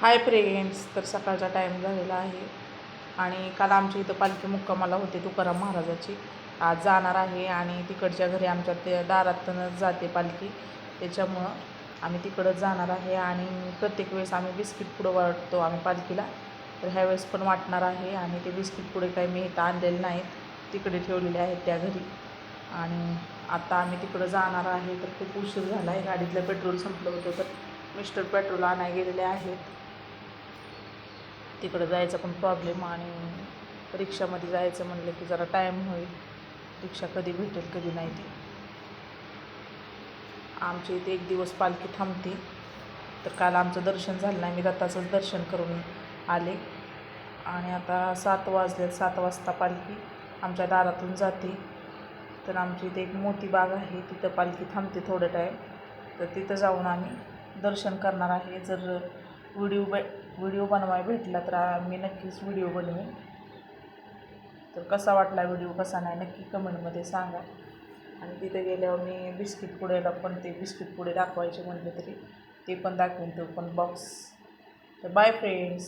Hi friends तर सकाळचा time झालेला आहे. आणि काल आमच्या इथं पालखी मुक्कामाला होते तुकाराम महाराजाची. आज जाणार आहे आणि तिकडच्या घरी आमच्या ते दारातूनच जाते पालखी. त्याच्यामुळं आम्ही तिकडंच जाणार आहे आणि प्रत्येक वेळेस आम्ही बिस्किट पुढं वाटतो आम्ही पालखीला. तर ह्यावेळेस पण वाटणार आहे आणि ते बिस्किट पुढे काही मी इथं आणलेले नाहीत. तिकडे ठेवलेले आहेत त्या घरी. आणि आता आम्ही तिकडं जाणार आहे. तर खूप उशीर झाला आहे गाडीतलं पेट्रोल संपलं होतं तर मिस्टर पेट्रोल आणाय गेलेले आहेत. तिकडं जायचा पण प्रॉब्लेम आणि रिक्षामध्ये जायचं म्हणलं की जरा टाईम होईल. रिक्षा कधी भेटेल कधी नाही ती. आमच्या इथे एक दिवस पालखी थांबते. तर काल आमचं दर्शन झालं नाही. मी दत्ताचंच दर्शन करून आले. आणि आता सात वाजले. सात वाजता पालखी आमच्या दारातून जाते. तर आमच्या इथे एक मोठी बाग आहे. तिथं पालखी थांबते थोडं टाईम तर तिथं जाऊन आम्ही दर्शन करणार आहे. जर व्हिडिओ बाय व्हिडिओ बनवाय भेटला तर आम्ही मी नक्कीच व्हिडिओ बनवेन तर कसा वाटला व्हिडिओ कसा नाही नक्की कमेंटमध्ये सांगा. आणि तिथे गेल्यावर मी बिस्किट पुड्याला पण ते बिस्किट पुडे दाखवायचे म्हटले तरी ते पण दाखवून तो पण बॉक्स तर बाय फ्रेंड्स